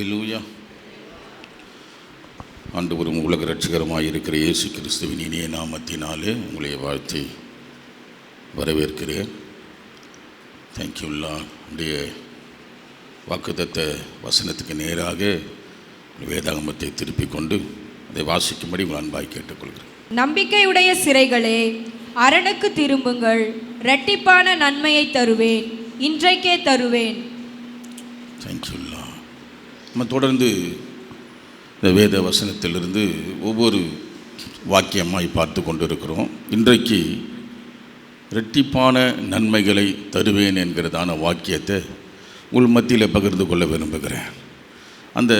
லூயா ஆண்டவரும் உலக ரட்சகரமாக இருக்கிற இயேசு கிறிஸ்துவின் இனிய நாமத்தினாலே உங்களை வாழ்த்தி வரவேற்கிறேன். தேங்க்யூல்லா உடைய வாக்குத்தத்த வசனத்துக்கு நேராக வேதாகமத்தை திருப்பிக் கொண்டு அதை வாசிக்கும்படி உங்கள் அன்பாய் கேட்டுக்கொள்கிறேன். நம்பிக்கையுடைய சிறைகளே அரணுக்கு திரும்புங்கள். இரட்டிப்பான நன்மையை தருவேன். இன்றைக்கே தருவேன். தேங்க்யூல்லா நம்ம தொடர்ந்து இந்த வேத வசனத்திலிருந்து ஒவ்வொரு வாக்கியமாய் பார்த்து கொண்டிருக்கிறோம். இன்றைக்கு இரட்டிப்பான நன்மைகளை தருவேன் என்கிறதான வாக்கியத்தை உள் மத்தியில் பகிர்ந்து கொள்ள விரும்புகிறேன். அந்த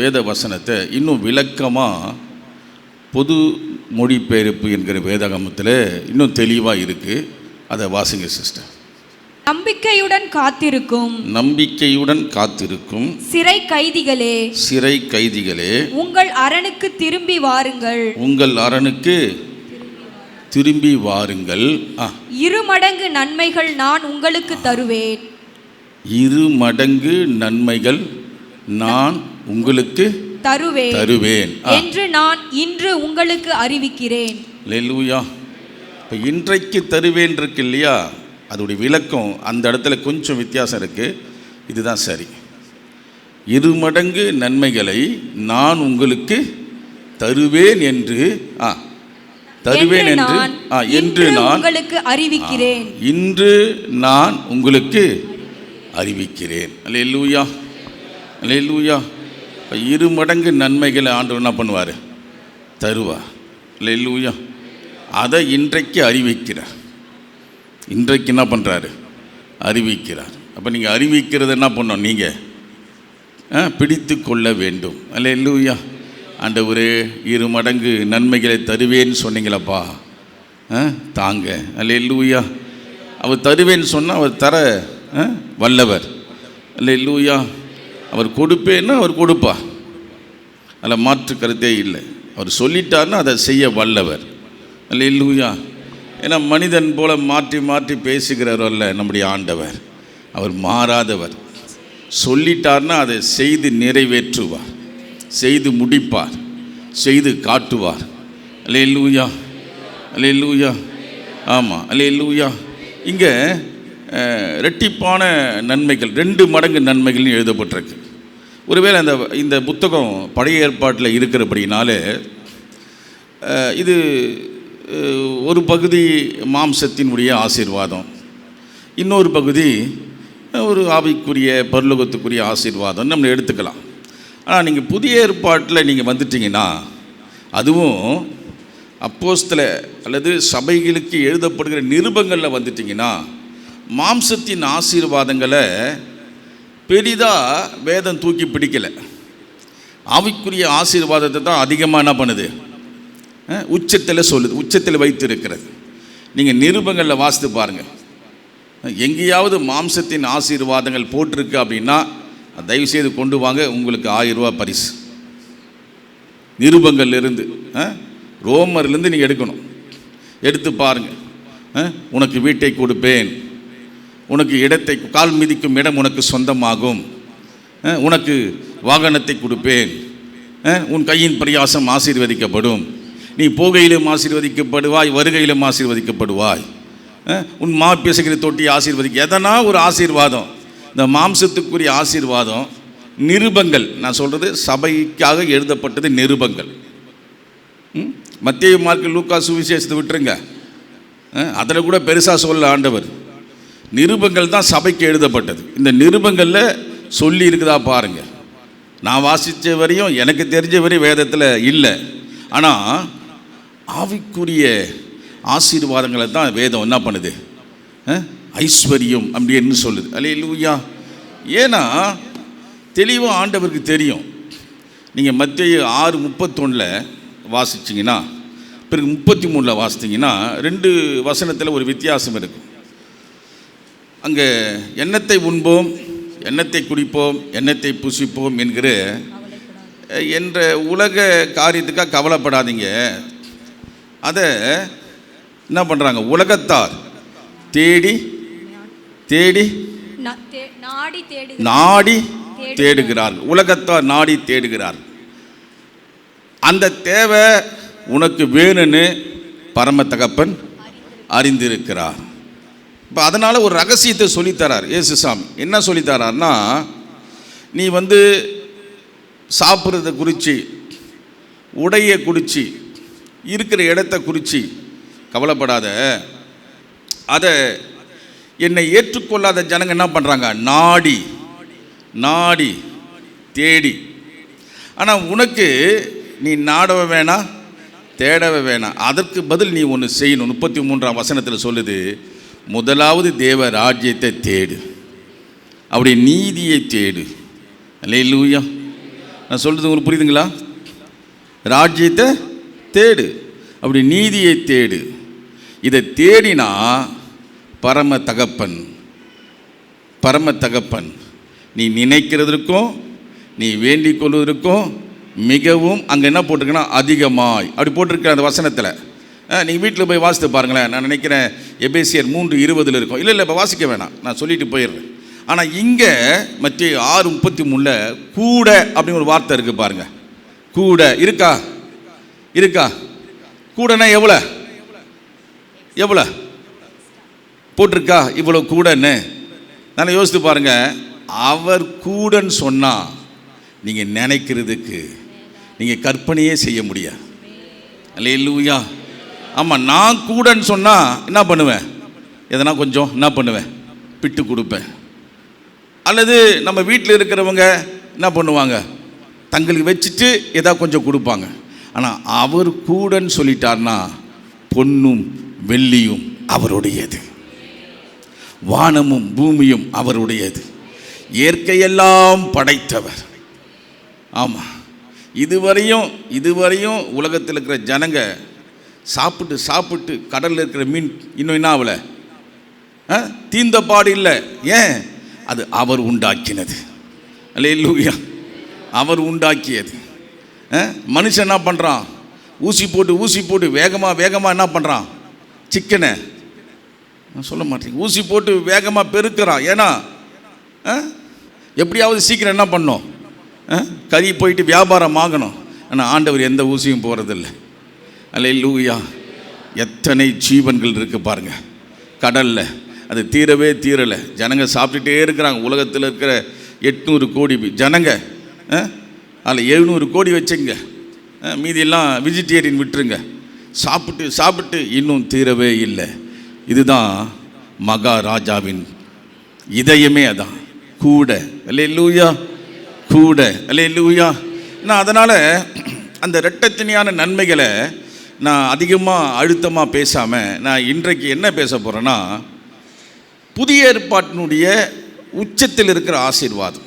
வேத வசனத்தை இன்னும் விளக்கமாக பொது மொழிபெயர்ப்பு என்கிற வேதாகமத்தில் இன்னும் தெளிவாக இருக்குது அதை வாசிங்க சிஸ்டர். நம்பிக்கையுடன் காத்திருக்கும் நம்பிக்கையுடன் காத்திருக்கும் சிறை கைதிகளே சிறை கைதிகளே உங்கள் அரணுக்கு திரும்பி வாருங்கள். உங்கள் அரணுக்கு திரும்பி வாருங்கள். ஆ, இரு மடங்கு நன்மைகள் நான் உங்களுக்கு தருவேன். இரு மடங்கு நன்மைகள் நான் உங்களுக்கு தருவேன். தருவேன். ஆ, என்று நான் இன்று உங்களுக்கு அறிவிக்கிறேன். லெல்லூயா இப்போ இன்றைக்கு தருவேன் இருக்கு இல்லையா? அதோடைய விளக்கம் அந்த இடத்துல கொஞ்சம் வித்தியாசம் இருக்குது இதுதான் சரி. இரு மடங்கு நன்மைகளை நான் உங்களுக்கு தருவேன் என்று ஆ தருவேன் என்று ஆ என்று நான் உங்களுக்கு அறிவிக்கிறேன். இன்று நான் உங்களுக்கு அறிவிக்கிறேன். அல்லேலூயா அல்லேலூயா. இப்போ இரு மடங்கு நன்மைகளை ஆண்டவர் என்ன பண்ணுவார்? தருவார். அல்லேலூயா. அதை இன்றைக்கு அறிவிக்கிறார். இன்றைக்கு என்ன பண்ணுறாரு அறிவிக்கிறார். அப்போ நீங்கள் அறிவிக்கிறது என்ன பண்ணோம் நீங்கள் பிடித்து கொள்ள வேண்டும். அல்ல இல்லையா அந்த ஒரு இரு மடங்கு நன்மைகளை தருவேன்னு சொன்னீங்களப்பா. ஆ, தாங்க. இல்லையா அவர் தருவேன்னு சொன்னால் அவர் தர ஆ, வல்லவர். இல்லையா அவர் கொடுப்பேன்னா அவர் கொடுப்பா. அதில் மாற்று கருத்தே இல்லை. அவர் சொல்லிட்டாருன்னா அதை செய்ய வல்லவர். அல்ல இல்லையா ஏன்னா மனிதன் போல மாற்றி மாற்றி பேசுகிறவர் நம்முடைய ஆண்டவர். அவர் மாறாதவர். சொல்லிட்டார்னா அதை செய்து நிறைவேற்றுவார். செய்து முடிப்பார். செய்து காட்டுவார். அலே லூயா அலே லூயா ஆமாம் அலே லூயா இங்கே ரெட்டிப்பான நன்மைகள் ரெண்டு மடங்கு நன்மைகள்னு எழுதப்பட்டிருக்கு. ஒருவேளை அந்த இந்த புத்தகம் பழைய ஏற்பாட்டில் இருக்கிறபடினாலே இது ஒரு பகுதி மாம்சத்தினுடைய ஆசீர்வாதம். இன்னொரு பகுதி ஒரு ஆவிக்குரிய பரலோகத்துக்குரிய ஆசீர்வாதம். நம்ம எடுத்துக்கலாம். ஆனால் நீங்கள் புதிய ஏற்பாட்டில் நீங்கள் வந்துட்டீங்கன்னா அதுவும் அப்போஸ்தில் அல்லது சபைகளுக்கு எழுதப்படுகிற நிருபங்களில் வந்துட்டிங்கன்னா மாம்சத்தின் ஆசீர்வாதங்களை பெரிதாக வேதம் தூக்கி பிடிக்கலை. ஆவிக்குரிய ஆசீர்வாதத்தை தான் அதிகமாக என்ன பண்ணுது? உச்சத்தில் சொல்லுது. உச்சத்தில் வைத்து இருக்கிறது நீங்கள் நிருபங்களில் வாசித்து பாருங்கள் எங்கேயாவது மாம்சத்தின் ஆசீர்வாதங்கள் போட்டிருக்கு அப்படின்னா தயவுசெய்து கொண்டு வாங்க. உங்களுக்கு ஆயிரம் ரூபாய் பரிசு. நிருபங்கள்லேருந்து ரோமர்லேருந்து நீங்கள் எடுக்கணும். எடுத்து பாருங்கள் உனக்கு வீட்டை கொடுப்பேன். உனக்கு இடத்தை கால் மிதிக்கும் இடம் உனக்கு சொந்தமாகும். உனக்கு வாகனத்தை கொடுப்பேன். உன் கையின் பிரயாசம் ஆசீர்வதிக்கப்படும். நீ போகையிலும் ஆசீர்வதிக்கப்படுவாய் வருகையிலும் ஆசீர்வதிக்கப்படுவாய். உன் மா பேசுகிற தொட்டி ஆசீர்வதிக்க. எதனா ஒரு ஆசீர்வாதம். இந்த மாம்சத்துக்குரிய ஆசீர்வாதம் நிருபங்கள். நான் சொல்கிறது சபைக்காக எழுதப்பட்டது நிருபங்கள். ம்? மத்திய மார்க்கு லூக்கா சுவிசேஷத்தை விட்டுருங்க. அதில் கூட பெருசாக சொல்ல ஆண்டவர். நிருபங்கள் தான் சபைக்கு எழுதப்பட்டது. இந்த நிருபங்களில் சொல்லி இருக்குதா பாருங்கள் நான் வாசித்த வரையும் எனக்கு தெரிஞ்ச வரையும் வேதத்தில் இல்லை. ஆனால் ஆவிக்குரிய ஆசீர்வாதங்களை தான் வேதம் என்ன பண்ணுது? அஹ்? ஐஸ்வர்யம் அப்படின்னு சொல்லுது. அல்ல லூயா ஏன்னா தெளிவாக ஆண்டவருக்கு தெரியும். நீங்கள் மத்திய ஆறு முப்பத்தொன்னில் வாசிச்சிங்கன்னா பிறகு முப்பத்தி மூணில் வாசித்தீங்கன்னா ரெண்டு வசனத்தில் ஒரு வித்தியாசம் இருக்கும். அங்கே எண்ணத்தை உண்போம் எண்ணத்தை குடிப்போம் எண்ணத்தை புசிப்போம் என்கிற என்ற உலக காரியத்துக்காக கவலைப்படாதீங்க. அதை என்ன பண்ணுறாங்க உலகத்தார். தேடி தேடி நாடி தேடு நாடி தேடுகிறார்கள். உலகத்தார் நாடி தேடுகிறார்கள். அந்த தேவை உனக்கு வேணும்னு பரம தகப்பன் அறிந்திருக்கிறார். இப்போ அதனால் ஒரு ரகசியத்தை சொல்லித்தரார் ஏசுசாமி என்ன சொல்லித்தரார்னா நீ வந்து சாப்பிட்றத குறித்து உடைய குறித்து இருக்கிற இடத்த குறித்து கவலைப்படாத. அதை என்னை ஏற்றுக்கொள்ளாத ஜனங்க என்ன பண்ணுறாங்க நாடி நாடி தேடி. ஆனால் உனக்கு நீ நாடவ வேணாம் தேடவ வேணாம். அதற்கு பதில் நீ ஒன்று செய்யணும். முப்பத்தி மூன்றாம் வசனத்தில் சொல்லுது முதலாவது தேவ ராஜ்யத்தை தேடு. அப்படி நீதியை தேடு. அல்லேலூயா. நான் சொல்கிறது உங்களுக்கு புரியுதுங்களா? ராஜ்யத்தை தேடு. அப்படி நீதியை தேடு. இதை தேடினா பரம தகப்பன் பரம தகப்பன். நீ நினைக்கிறதற்கும் நீ வேண்டிக் கொள்வதற்கும் மிகவும் அங்கே என்ன போட்டிருக்குன்னா அதிகமாய். அப்படி போட்டிருக்க அந்த வசனத்தில். நீங்கள் வீட்டில் போய் வாசித்து பாருங்களேன். நான் நினைக்கிறேன் எபேசியர் மூன்று இருபதில் இருக்கும். இல்லை இல்லை இப்போ வாசிக்க வேணாம். நான் சொல்லிட்டு போயிடுறேன். ஆனால் இங்கே மற்ற ஆறு முப்பத்தி மூணில் கூட அப்படின்னு ஒரு வார்த்தை இருக்குது பாருங்கள் கூட இருக்கா? இருக்கா? கூடனா எவ்வளோ? எவ்வளோ? போட்டிருக்கா? இவ்வளோ கூடன்னு. நல்லா யோசித்து பாருங்க. அவர் கூடன்னு சொன்னால் நீங்கள் நினைக்கிறதுக்கு நீங்கள் கற்பனையே செய்ய முடியாது. அல்லேலூயா. ஆமாம் நான் கூடன்னு சொன்னால் என்ன பண்ணுவேன்? எதனா கொஞ்சம் என்ன பண்ணுவேன்? பிட்டு கொடுப்பேன். அல்லது நம்ம வீட்டில் இருக்கிறவங்க என்ன பண்ணுவாங்க? தங்களுக்கு வச்சுட்டு ஏதாவது கொஞ்சம் கொடுப்பாங்க. ஆனால் அவர் கூடன்னு சொல்லிட்டார்னா பொன்னும் வெள்ளியும் அவருடையது. வானமும் பூமியும் அவருடையது. இயற்கையெல்லாம் படைத்தவர். ஆமாம் இதுவரையும் இதுவரையும் உலகத்தில் இருக்கிற ஜனங்க சாப்பிட்டு சாப்பிட்டு கடலில் இருக்கிற மீன் இன்னும் என்ன ஆகலை ஆ? தீந்த பாடு இல்லை. ஏன்? அது அவர் உண்டாக்கினது. அல்லேலூயா. அவர் உண்டாக்கியது. மனுஷன் என்ன பண்ணுறான் ஊசி போட்டு ஊசி போட்டு வேகமாக வேகமாக என்ன பண்ணுறான் சிக்கனை. நான் சொல்ல மாட்டேங்க ஊசி போட்டு வேகமாக பெருக்கிறான். ஏன்னா ஆ? எப்படியாவது சீக்கிரம் என்ன பண்ணோம்? ஆ? கறி போயிட்டு வியாபாரம் ஆகணும். ஆனால் ஆண்டவர் எந்த ஊசியும் போகிறதில்ல அல்ல லூயா எத்தனை ஜீவன்கள் இருக்குது பாருங்க. கடலில். அது தீரவே தீரலை. ஜனங்க சாப்பிட்டுட்டே இருக்கிறாங்க. உலகத்தில் இருக்கிற எட்நூறு கோடி ஜனங்க ஆ? அதில் எழுநூறு கோடி வச்சுங்க. மீதியெல்லாம் வெஜிடேரியன் விட்டுருங்க. சாப்பிட்டு சாப்பிட்டு இன்னும் தீரவே இல்லை. இதுதான் மகாராஜாவின் இதயமே அதான். கூட. அல்லே லூயா கூட. அல்லே லூயா நான் அதனால் அந்த ரெட்டத்தினியான நன்மைகளை நான் அதிகமாக அழுத்தமாக பேசாமல் நான் இன்றைக்கு என்ன பேச போகிறேன்னா புதிய ஏற்பாட்டினுடைய உச்சத்தில் இருக்கிற ஆசீர்வாதம்.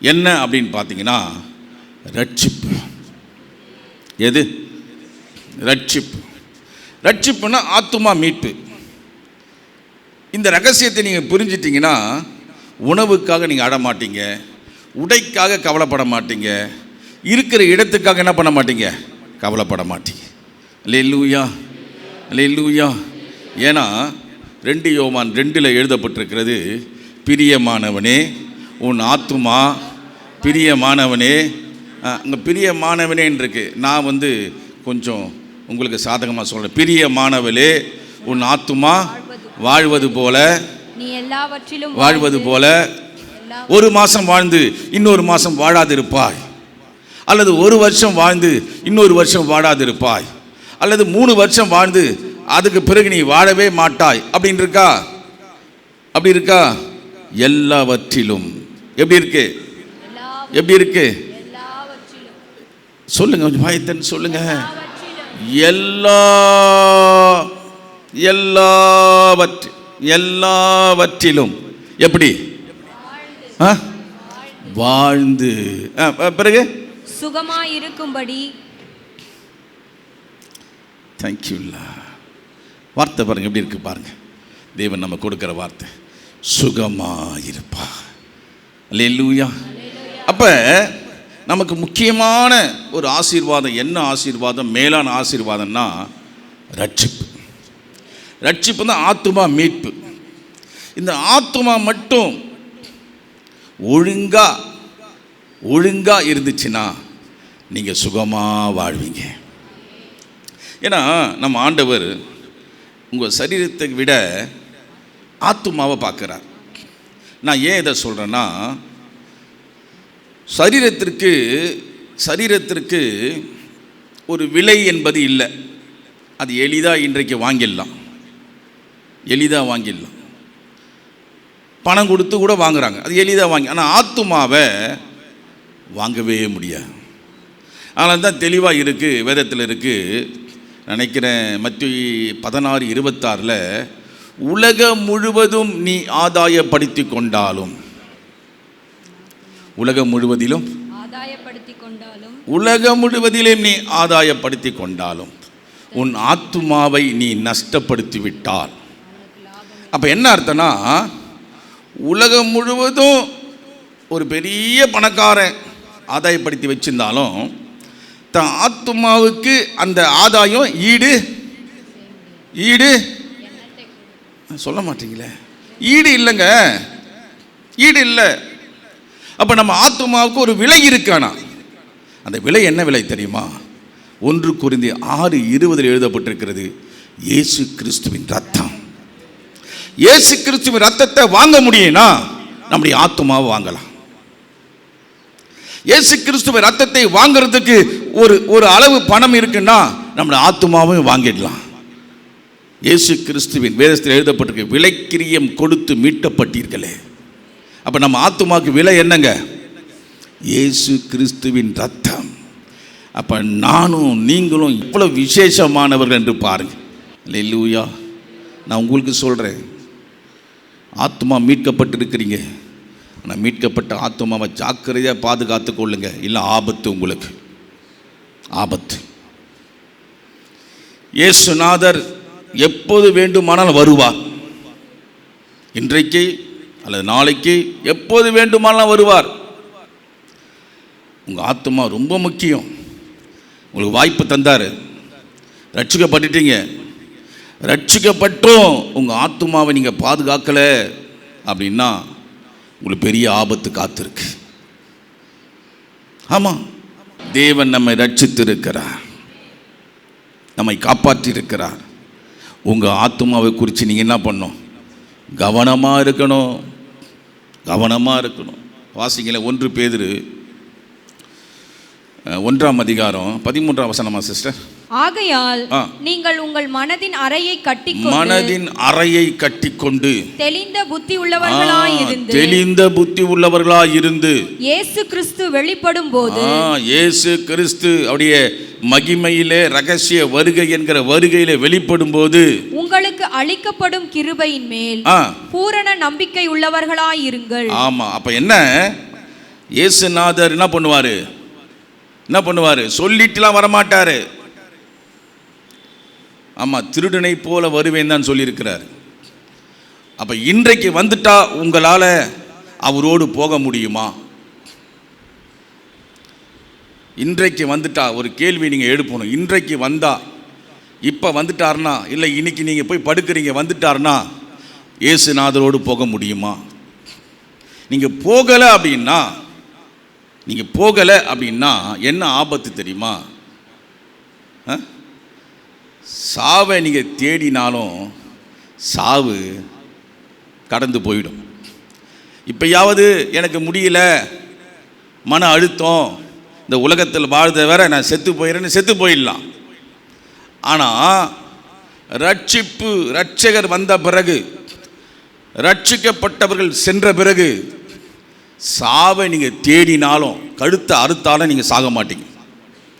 என்ன அப்படின்னு பார்த்தீங்கன்னா ரட்சிப்பு. எது? ரட்சிப்பு. ரட்சிப்புனா ஆத்துமா மீட்பு. இந்த ரகசியத்தை நீங்கள் புரிஞ்சிட்டிங்கன்னா உணவுக்காக நீங்கள் அட மாட்டீங்க உடைக்காக கவலைப்பட மாட்டீங்க இருக்கிற இடத்துக்காக என்ன பண்ண மாட்டீங்க? கவலைப்பட மாட்டீங்க. அல்லே லூயா அல்லே லூயா ஏன்னா ரெண்டு யோமான் ரெண்டில் எழுதப்பட்டிருக்கிறது பிரியமானவனே உன் ஆத்துமா பிரியமானவனே அங்கே பிரியமானவனேன்னு இருக்கு. நான் வந்து கொஞ்சம் உங்களுக்கு சாதகமாக சொல்கிறேன் பிரியமானவளே உன் ஆத்துமா வாழ்வது போல நீ எல்லாவற்றிலும் வாழ்வது போல ஒரு மாதம் வாழ்ந்து இன்னொரு மாதம் வாழாதிருப்பாய். அல்லது ஒரு வருஷம் வாழ்ந்து இன்னொரு வருஷம் வாழாதிருப்பாய். அல்லது மூணு வருஷம் வாழ்ந்து அதுக்கு பிறகு நீ வாழவே மாட்டாய். அப்படின்னு இருக்கா? அப்படி இருக்கா? எல்லாவற்றிலும். எப்படி இருக்கு? எப்படி இருக்கு? எல்லாவற்றிலும் சொல்லுங்க கொஞ்சம் பயத்தன் சொல்லுங்க. எல்லா எல்லாவற்று எல்லாவற்றிலும் எப்படி? வாழ்ந்து. பிறகு? சுகமாயிருக்கும்படி. தேங்க்யூல்லா வார்த்தை பாருங்க எப்படி இருக்கு பாருங்க. தேவன் நம்ம கொடுக்குற வார்த்தை. சுகமாயிருப்பா அல்லேலூயா அப்போ நமக்கு முக்கியமான ஒரு ஆசீர்வாதம் என்ன ஆசீர்வாதம்? மேலான ஆசீர்வாதம்னா ரட்சிப்பு. ரட்சிப்பு தான் ஆத்துமா மீட்பு. இந்த ஆத்துமா மட்டும் ஒழுங்காக ஒழுங்காக இருந்துச்சுன்னா நீங்கள் சுகமாக வாழ்வீங்க. ஏன்னா நம்ம ஆண்டவர் உங்கள் சரீரத்தை விட ஆத்துமாவை பார்க்குறார். நான் ஏன் இதை சொல்கிறேன்னா சரீரத்திற்கு சரீரத்திற்கு ஒரு விலை என்பது இல்லை. அது எளிதாக இன்றைக்கு வாங்கிடலாம். எளிதாக வாங்கிடலாம். பணம் கொடுத்து கூட வாங்குறாங்க. அது எளிதாக வாங்கி ஆனால் ஆத்துமாவை வாங்கவே முடியாது. அதனால தான் தெளிவாக இருக்குது வேதத்தில் இருக்குது நினைக்கிறேன் மத்திய பதினாறு இருபத்தாறில் உலகம் முழுவதும் நீ ஆதாயப்படுத்தி கொண்டாலும் உலகம் முழுவதிலும் ஆதாயப்படுத்தி கொண்டாலும் உலகம் முழுவதிலும் நீ ஆதாயப்படுத்தி கொண்டாலும் உன் ஆத்துமாவை நீ நஷ்டப்படுத்தி விட்டால் அப்போ என்ன அர்த்தம்னா உலகம் முழுவதும் ஒரு பெரிய பணக்காரன் ஆதாயப்படுத்தி வச்சிருந்தாலும் தன் ஆத்துமாவுக்கு அந்த ஆதாயம் ஈடு ஈடு. சொல்ல மாட்டீங்களே. ஈடு இல்லைங்க. ஈடு இல்லை. அப்போ நம்ம ஆத்துமாவுக்கு ஒரு விலை இருக்கானா அந்த விலை என்ன விலை தெரியுமா? ஒன்று குறிந்து ஆறு இருபதில் எழுதப்பட்டிருக்கிறது இயேசு கிறிஸ்துவின் ரத்தம் இயேசு கிறிஸ்துவின் ரத்தத்தை வாங்க முடியும்னா நம்முடைய ஆத்மாவை வாங்கலாம். இயேசு கிறிஸ்துவின் ரத்தத்தை வாங்குறதுக்கு ஒரு ஒரு அளவு பணம் இருக்குன்னா நம்மளை ஆத்துமாவும் வாங்கிடலாம். இயேசு கிறிஸ்துவின் வேதத்தில் எழுதப்பட்டிருக்கு விலைக்கிரியம் கொடுத்து மீட்டப்பட்டீர்களே. அப்போ நம்ம ஆத்துமாவுக்கு விலை என்னங்க? இயேசு கிறிஸ்துவின் ரத்தம். அப்போ நானும் நீங்களும் இவ்வளோ விசேஷமானவர்கள் என்று பாருங்கள் இல்லையா நான் உங்களுக்கு சொல்கிறேன் ஆத்மா மீட்கப்பட்டிருக்கிறீங்க. ஆனால் மீட்கப்பட்ட ஆத்மாவை ஜாக்கிரதையாக பாதுகாத்து கொள்ளுங்க. இல்லை ஆபத்து உங்களுக்கு. ஆபத்து. இயேசுநாதர் எப்போது வேண்டுமானாலும் வருவார். இன்றைக்கு அல்லது நாளைக்கு எப்போது வேண்டுமானாலும் வருவார். உங்கள் ஆத்மா ரொம்ப முக்கியம். உங்களுக்கு வாய்ப்பு தந்தார். ரட்சிக்கப்பட்டுட்டீங்க. ரட்சிக்கப்பட்டும். உங்கள் ஆத்மாவை நீங்கள் பாதுகாக்கலை அப்படின்னா உங்களுக்கு பெரிய ஆபத்து காத்திருக்கு. ஆமாம் தேவன் நம்மை ரட்சித்திருக்கிறார். நம்மை காப்பாற்றியிருக்கிறார். உங்கள் ஆத்மாவை குறித்து நீங்கள் என்ன பண்ணும் கவனமாக இருக்கணும். கவனமாக இருக்கணும் வாசிங்களேன் ஒன்று பேதுரு ஒன்றாம் அதிகாரம் பதிமூன்றாம் வசனமா சிஸ்டர் ஆகையால். நீங்கள் உங்கள் மனதின் அறையை கட்டிக்கொண்டு மனதின் அறையை கட்டிக்கொண்டு தெளிந்த புத்தி உள்ளவர்களாய் இருந்து தெளிந்த புத்தி உள்ளவர்களாய் இருந்து இயேசு கிறிஸ்து வெளிப்படும் போது இயேசு கிறிஸ்து அவருடைய மகிமையிலே ரகசிய வருகை என்கிற வருகையிலே வெளிப்படும் போது உங்களுக்கு அளிக்கப்படும் கிருபையின் மேல் பூரண நம்பிக்கை உள்ளவர்களாய் இருங்கள் ஆமா அப்ப என்ன? இயேசுநாதர் என்ன பண்ணுவாரு? என்ன பண்ணுவாரு? சொல்லிட்டுலாம் வரமாட்டாரு. ஆமா திருடனை போல வருவேன் தான் சொல்லியிருக்கிறார். அப்ப இன்றைக்கு வந்துட்டா உங்களால அவரோடு போக முடியுமா? இன்றைக்கு வந்துட்டா ஒரு கேள்வி நீங்கள் எழுப்பணும். இன்றைக்கு வந்தா இப்போ வந்துட்டாருனா இல்லை இன்னைக்கு நீங்கள் போய் படுக்கிறீங்க வந்துட்டாருனா இயேசுநாதரோடு போக முடியுமா? நீங்கள் போகலை அப்படின்னா நீங்கள் போகலை அப்படின்னா என்ன ஆபத்து தெரியுமா? ஆ? சாவை நீங்கள் தேடினாலும் சாவு கடந்து போயிடும். இப்போயாவது எனக்கு முடியல மன அழுத்தம் இந்த உலகத்தில் வாழ்ந்த வேற நான் செத்து போயிடுறேன்னு செத்து போயிடலாம். ஆனால் ரட்சிப்பு ரட்சகர் வந்த பிறகு ரட்சிக்கப்பட்டவர்கள் சென்ற பிறகு சாவை நீங்கள் தேடினாலும் கழுத்தை அறுத்தாலும் நீங்கள் சாக மாட்டீங்க.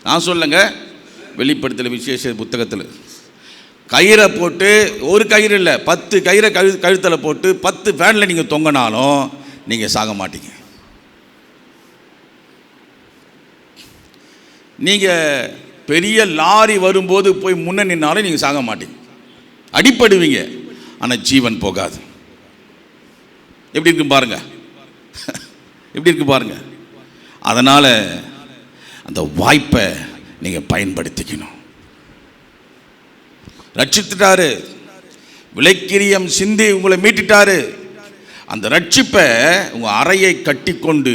நான் சொல்லுங்க வெளிப்படுத்தல விசேஷ புத்தகத்தில். கயிறை போட்டு ஒரு கயிறு இல்லை பத்து கயிறை கழு கழுத்தில் போட்டு பத்து ஃபேனில் நீங்கள் தொங்கினாலும் நீங்கள் சாக மாட்டீங்க. நீங்கள் பெரிய லாரி வரும்போது போய் முன்ன நின்னாலும் நீங்கள் சாக மாட்டீங்க. அடிப்படுவீங்க. ஆனால் ஜீவன் போகாது. எப்படி இருக்கு பாருங்க. எப்படி இருக்கு பாருங்க. அதனால் அந்த வாய்ப்பை நீங்கள் பயன்படுத்திக்கணும். ரட்சித்துட்டாரு. விலைக்கிரியம் சிந்தி உங்களை மீட்டுட்டாரு. அந்த ரட்சிப்பை உங்கள் அறையை கட்டிக்கொண்டு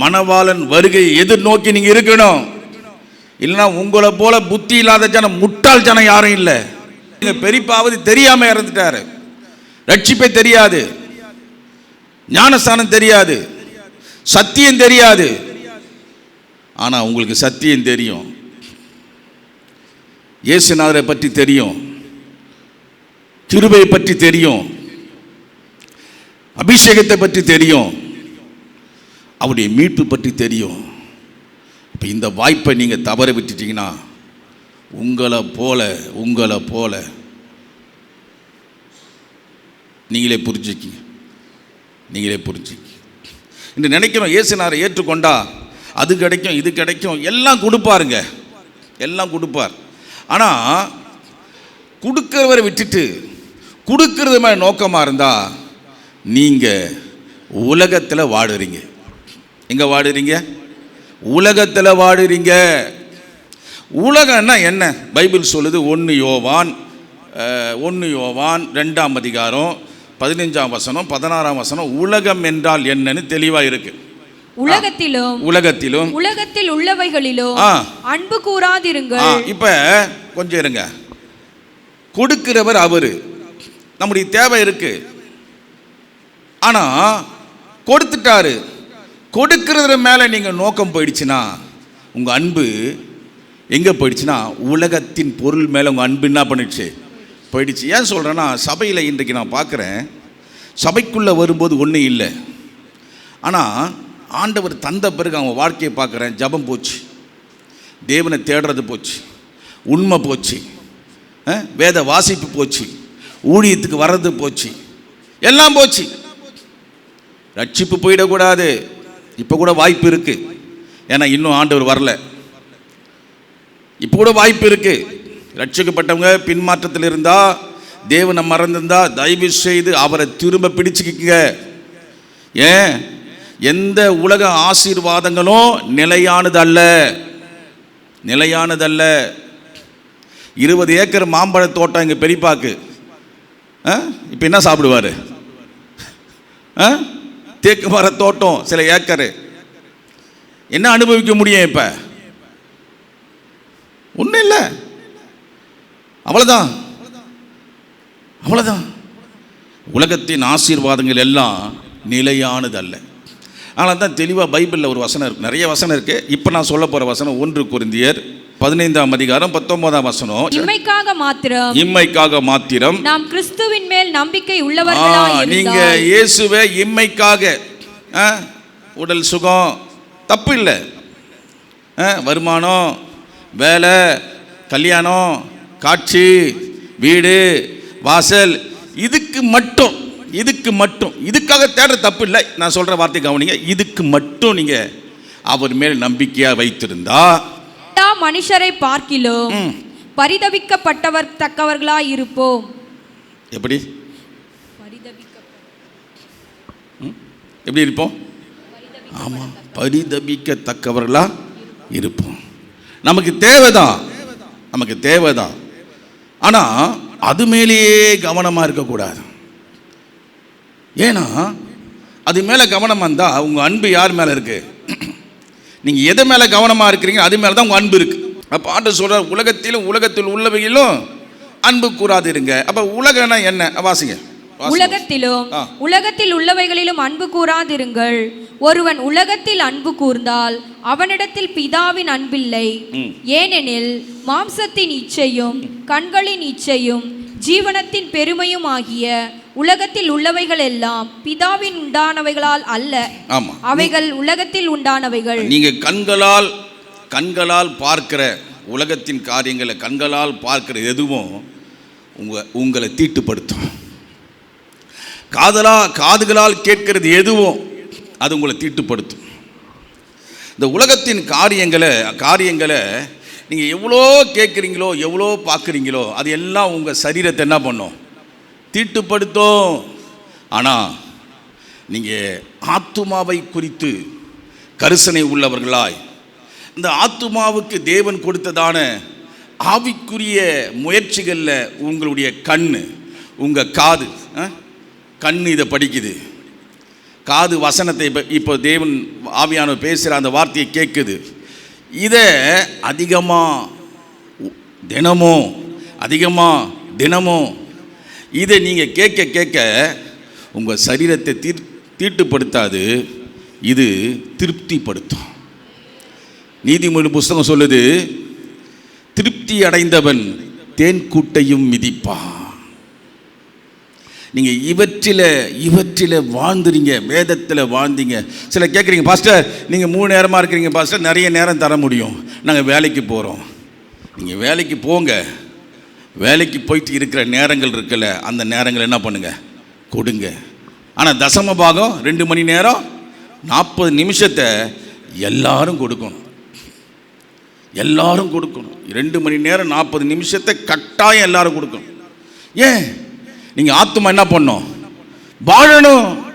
மணவாளன் வருகை எதிர்நோக்கி நீங்கள் இருக்கணும். இல்லைன்னா உங்களை போல புத்தி இல்லாத ஜனம் முட்டாள் ஜனம் யாரும் இல்லை. எங்க பெரியப்பாவது தெரியாம இறந்துட்டாரு. ரட்சிப்பை தெரியாது. ஞானஸ்தானம் தெரியாது. சத்தியம் தெரியாது. ஆனா உங்களுக்கு சத்தியம் தெரியும். இயேசுநாதரை பற்றி தெரியும். கிருபையை பற்றி தெரியும். அபிஷேகத்தை பற்றி தெரியும். அவருடைய மீட்பு பற்றி தெரியும். இப்போ இந்த வாய்ப்பை நீங்கள் தவற விட்டுட்டீங்கன்னா உங்களை போல உங்களை போல நீங்களே புரிஞ்சுக்கிங்க. நீங்களே புரிஞ்சுக்கிங்க. இன்று நினைக்கிறோம் இயேசுனாரை ஏற்றுக்கொண்டா அது கிடைக்கும் இது கிடைக்கும் எல்லாம் கொடுப்பாருங்க. எல்லாம் கொடுப்பார். ஆனால் கொடுக்குறவரை விட்டுட்டு கொடுக்கறது மேலே நோக்கமாக இருந்தால் நீங்கள் உலகத்தில் வாடுறீங்க. எங்கே வாடுறீங்க? உலகத்தில் வாடுறீங்க உலகம்னா என்ன? பைபிள் சொல்லுது ஒன்று யோவான் ஒன்று யோவான் ரெண்டாம் அதிகாரம் பதினஞ்சாம் வசனம் பதினாறாம் வசனம் உலகம் என்றால் என்னன்னு தெளிவாக இருக்கு. உலகத்திலும் உலகத்திலும். உலகத்தில் உள்ளவைகளிலும். அன்பு கூறாதிருங்கள். இப்ப கொஞ்சம் இருங்க. கொடுக்கிறவர் அவரு. நம்முடைய தேவை இருக்கு. ஆனா கொடுத்துட்டாரு. கொடுக்கறது மேலே நீங்கள் நோக்கம் போயிடுச்சுன்னா உங்கள் அன்பு எங்கே போயிடுச்சுன்னா உலகத்தின் பொருள் மேலே உங்கள் அன்பு என்ன பண்ணிடுச்சு? போயிடுச்சு. ஏன் சொல்கிறேன்னா சபையில் இன்றைக்கு நான் பார்க்குறேன் சபைக்குள்ளே வரும்போது ஒன்றும் இல்லை. ஆனால் ஆண்டவர் தந்த பிறகு அவங்க வாழ்க்கையை பார்க்குறேன் ஜபம் போச்சு. தேவனை தேடுறது போச்சு. உண்மை போச்சு. வேத வாசிப்பு போச்சு. ஊழியத்துக்கு வர்றது போச்சு. எல்லாம் போச்சு. ரட்சிப்பு போயிடக்கூடாது. இப்போ கூட வாய்ப்பு இருக்கு. ஏன்னா இன்னும் ஆண்டவர் வரல. இப்போ கூட வாய்ப்பு இருக்கு. ரட்சிக்கப்பட்டவங்க பின்மாற்றத்தில் இருந்தால் தேவனை மறந்திருந்தா தயவு செய்து அவரை திரும்ப பிடிச்சுக்கிங்க. ஏன்? எந்த உலக ஆசீர்வாதங்களும் நிலையானதல்ல. நிலையானதல்ல. இருபது ஏக்கர் மாம்பழ தோட்டம் எங்கள் பெரியப்பாக்கு. இப்போ என்ன சாப்பிடுவார்? தேக்கு மர தோட்டம் சில ஏக்கரு. என்ன அனுபவிக்க முடியும் இப்போ? ஒன்றும் இல்லை. அவ்வளோதான் அவ்வளோதான் உலகத்தின் ஆசீர்வாதங்கள் எல்லாம் நிலையானது அல்ல ஆனால் தான் தெளிவாக பைபிளில் ஒரு வசனம் இருக்குது நிறைய வசனம் இருக்குது இப்போ நான் சொல்ல போகிற வசனம் ஒன்று குருந்தியர் பதினைந்தாம் அதிகாரம் பத்தொன்பதாம் வசனம். இம்மைக்காக மாத்திரம். இம்மைக்காக மாத்திரம். நாம் கிறிஸ்துவின் மேல் நம்பிக்கை உள்ளவர்களாய் நீங்க இயேசுவை இம்மைக்காக உடல் சுகம் தப்பு இல்லை வருமானம் வேலை கல்யாணம் காட்சி வீடு வாசல் இதுக்கு மட்டும் இதுக்கு மட்டும். இதுக்காக தேடுற தப்பு இல்லை நான் சொல்ற வார்த்தை கவனிங்க. இதுக்கு மட்டும் நீங்க அவர் மேல் நம்பிக்கையா வைத்திருந்தா எல்லா மனுஷரை பார்க்கிலும் பரிதவிக்கப்பட்டவர் தக்கவர்களாய் இருப்போம் எப்படி எப்படி இருப்போம்? ஆமாம் பரிதபிக்கத்தக்கவர்களா இருப்போம். நமக்கு தேவைதான் நமக்கு தேவைதான் ஆனால் அது மேலேயே கவனமாக இருக்கக்கூடாது. ஏன்னா அது மேலே கவனம் வந்தால் உங்கள் அன்பு யார் மேலே இருக்கு? நீங்கள் எது மேலே கவனமாக இருக்கிறீங்க அது மேலே தான் உங்கள் அன்பு இருக்கு அப்போ ஆண்டு சொல்கிற உலகத்திலும் உலகத்தில் உள்ளவையிலும் அன்பு கூறாதிருங்க அப்போ உலகம்னா என்ன வாசிங்க. உலகத்திலும். உலகத்தில் உள்ளவைகளிலும் அன்பு கூறாதிருங்கள் ஒருவன் உலகத்தில் அன்பு கூர்ந்தால் அவனிடத்தில் பிதாவின் அன்பில்லை. ஏனெனில் மாம்சத்தின் இச்சையும் கண்களின் இச்சையும் ஜீவனத்தின் பெருமையும் ஆகிய உலகத்தில் உள்ளவைகள் எல்லாம் பிதாவின் உண்டானவைகளால் அல்ல. ஆமாம் அவைகள் உலகத்தில் உண்டானவைகள். நீங்க கண்களால் கண்களால் பார்க்கிற உலகத்தின் காரியங்களை கண்களால் பார்க்கிற எதுவும் உங்க உங்களை தீட்டுப்படுத்தும். காதலா காதுகளால் கேட்கிறது எதுவும் அது உங்களை தீட்டுப்படுத்தும். இந்த உலகத்தின் காரியங்களை காரியங்களை நீங்கள் எவ்வளோ கேட்குறீங்களோ எவ்வளோ பார்க்குறீங்களோ அது எல்லாம் உங்கள் சரீரத்தை என்ன பண்ணும்? தீட்டுப்படுத்தும். ஆனால் நீங்கள் ஆத்துமாவை குறித்து கரிசனை உள்ளவர்களாய் இந்த ஆத்துமாவுக்கு தேவன் கொடுத்ததான ஆவிக்குரிய முயற்சிகளில் உங்களுடைய கண் உங்கள் காது ஆ? கண் இதை படிக்குது. காது வசனத்தை இப்போ இப்போ தேவன் ஆவியானவர் பேசுகிற அந்த வார்த்தையை கேட்குது இதை அதிகமாக தினமும் அதிகமாக தினமும் இதை நீங்கள் கேட்க கேட்க உங்கள் சரீரத்தை தீர் தீட்டுப்படுத்தாது. இது திருப்திப்படுத்தும். நீதிமொழி புஸ்தகம் சொல்லுது திருப்தி அடைந்தவன் தேன் கூட்டையும் மிதிப்பான். நீங்கள் இவற்றில் இவற்றில் வாழ்ந்துறீங்க வேதத்தில் வாழ்ந்தீங்க. சில கேட்குறீங்க பாஸ்டர் நீங்கள் மூணு நேரமாக இருக்கிறீங்க பாஸ்டர் நிறைய நேரம் தர முடியும். நாங்கள் வேலைக்கு போகிறோம் நீங்கள் வேலைக்கு போங்க. வேலைக்கு போயிட்டு இருக்கிற நேரங்கள் இருக்குல்ல அந்த நேரங்கள் என்ன பண்ணுங்க? கொடுங்க. ஆனால் தசம பாகம் ரெண்டு மணி நேரம் நாற்பது நிமிஷத்தை எல்லாரும் கொடுக்கணும். எல்லாரும் கொடுக்கணும். ரெண்டு மணி நேரம் நாற்பது நிமிஷத்தை கட்டாயம் எல்லாரும் கொடுக்கணும். ஏன்? நீங்கள் ஆத்துமா என்ன பண்ணும் வாழணும்.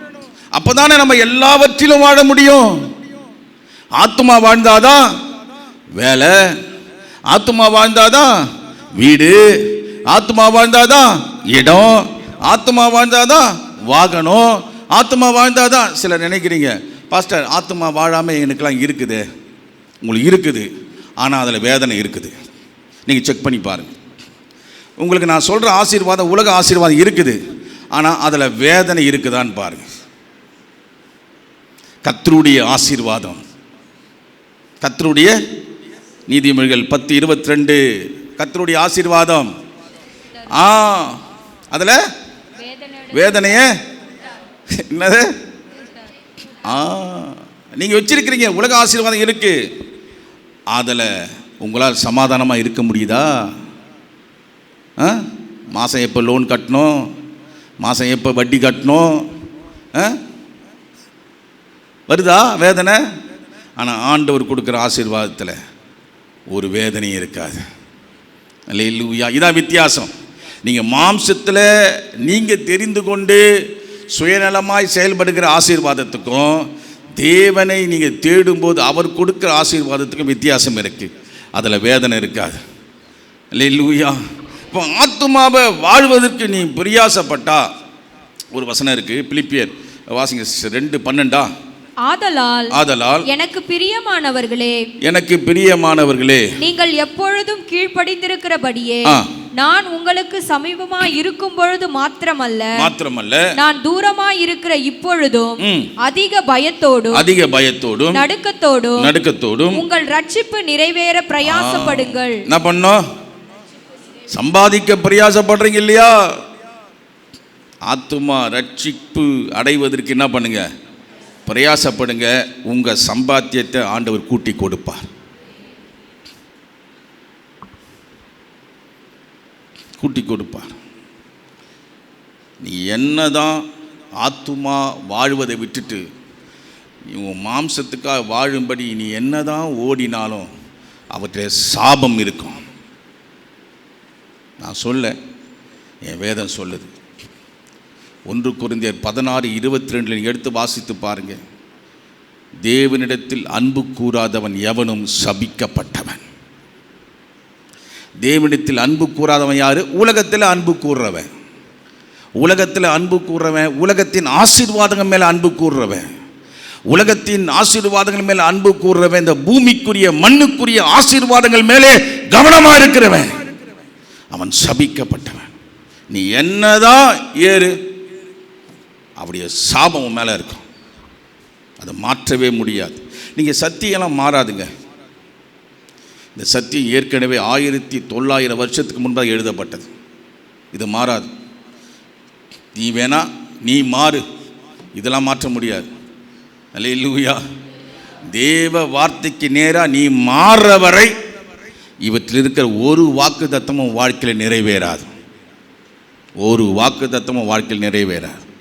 அப்போ தானே நம்ம எல்லாவற்றிலும் வாழ முடியும். ஆத்துமா வாழ்ந்தாதான் வேலை. ஆத்துமா வாழ்ந்தாதான் வீடு. ஆத்துமா வாழ்ந்தாதான் இடம். ஆத்துமா வாழ்ந்தாதான் வாகனம். ஆத்துமா வாழ்ந்தாதான் சிலர் நினைக்கிறீங்க பாஸ்டர் ஆத்துமா வாழாமல் எனக்கெல்லாம் இருக்குது. உங்களுக்கு இருக்குது. ஆனால் அதில் வேதனை இருக்குது. நீங்கள் செக் பண்ணி பாருங்கள் உங்களுக்கு நான் சொல்கிற ஆசீர்வாதம் உலக ஆசீர்வாதம் இருக்குது. ஆனால் அதில் வேதனை இருக்குதான்னு பாருங்கள் கத்தருடைய ஆசீர்வாதம். கத்தருடைய நீதிமொழிகள் பத்து இருபத்தி ரெண்டு. கத்தருடைய ஆசீர்வாதம். ஆ அதில்? வேதனையே? என்னது? ஆ நீங்கள் வச்சிருக்கிறீங்க உலக ஆசீர்வாதம் இருக்கு அதில் உங்களால் சமாதானமாக இருக்க முடியுதா? ஆ மாதம் எப்போ லோன் கட்டணும்? மாதம் எப்போ வட்டி கட்டணும்? வருதா வேதனை? ஆனால் ஆண்டவர் கொடுக்குற ஆசீர்வாதத்தில் ஒரு வேதனையும் இருக்காது. அல்லேலூயா. இதான் வித்தியாசம். நீங்கள் மாம்சத்தில் நீங்கள் தெரிந்து கொண்டு சுயநலமாய் செயல்படுகிற ஆசீர்வாதத்துக்கும் தேவனை நீங்கள் தேடும்போது அவர் கொடுக்குற ஆசீர்வாதத்துக்கும் வித்தியாசம் இருக்குது அதில் வேதனை இருக்காது. அல்லேலூயா. இப்போ ஆத்துமாவை வாழ்வதற்கு நீ பிரியாசப்பட்டா ஒரு வசனம் இருக்குது பிலிப்பியர் வாசிங்க ரெண்டு பன்னெண்டா? ஆதலால் ஆதலால் எனக்கு பிரியமானவர்களே எனக்கு பிரியமானவர்களே. நீங்கள் எப்பொழுதும் கீழ்ப்படிந்திருக்கிறபடியே. நான் உங்களுக்கு சமீபமாய் இருக்கும் பொழுது மாத்திரமல்ல. மாத்திரமல்ல. நான் தூரமாய் இருக்கிற இப்பொழுதும் அதிக பயத்தோடும் அதிக பயத்தோடும் நடுக்கத்தோடும் நடுக்கத்தோடும் உங்கள் ரட்சிப்பு நிறைவேற பிரயாசப்படுங்கள். என்ன பண்ணோம் சம்பாதிக்க பிரயாசப்படுறீங்க இல்லையா? ஆத்துமா ரட்சிப்பு அடைவதற்கு என்ன பண்ணுங்க? பிரயாசப்படுங்க. உங்க சம்பாத்தியத்தை ஆண்டவர் கூட்டி கொடுப்பார். கூட்டி கொடுப்பார். நீ என்னதான் ஆத்துமா வாழ்வதை விட்டுட்டு நீ உன் மாம்சத்துக்காக வாழும்படி நீ என்னதான் ஓடினாலும் அவற்றை சாபம் இருக்கும். நான் சொல்ல என் வேதம் சொல்லுது. ஒன்று குறைந்தர் பதினாறு இருபத்தி ரெண்டில் எடுத்து வாசித்து பாருங்கள் தேவனிடத்தில் அன்பு கூறாதவன் எவனும் சபிக்கப்பட்டவன். தேவனிடத்தில் அன்பு கூறாதவன் யார்? உலகத்தில் அன்பு கூறுறவன். உலகத்தில் அன்பு கூறுறவன் உலகத்தின் ஆசீர்வாதங்கள் மேலே அன்பு கூறுறவன். உலகத்தின் ஆசீர்வாதங்கள் மேலே அன்பு கூறுறவன் இந்த பூமிக்குரிய மண்ணுக்குரிய ஆசீர்வாதங்கள் மேலே கவனமாக இருக்கிறவன். அவன் சபிக்கப்பட்டவன். நீ என்னதான் ஏறு அவருடைய சாபம் மேலே இருக்கும். அதை மாற்றவே முடியாது. நீங்கள் சத்தியெல்லாம் மாறாதுங்க. இந்த சத்தியம் ஏற்கனவே ஆயிரத்தி தொள்ளாயிரம் வருஷத்துக்கு முன்பாக எழுதப்பட்டது. இது மாறாது. நீ வேணா நீ மாறு. இதெல்லாம் மாற்ற முடியாது. அல்லேலூயா. தேவ வார்த்தைக்கு நேராக நீ மாறுற வரை இவற்றில் இருக்கிற ஒரு வாக்கு தத்தமும் வாழ்க்கையில் நிறைவேறாது. ஒரு வாக்கு தத்தமும் வாழ்க்கையில் நிறைவேறாது.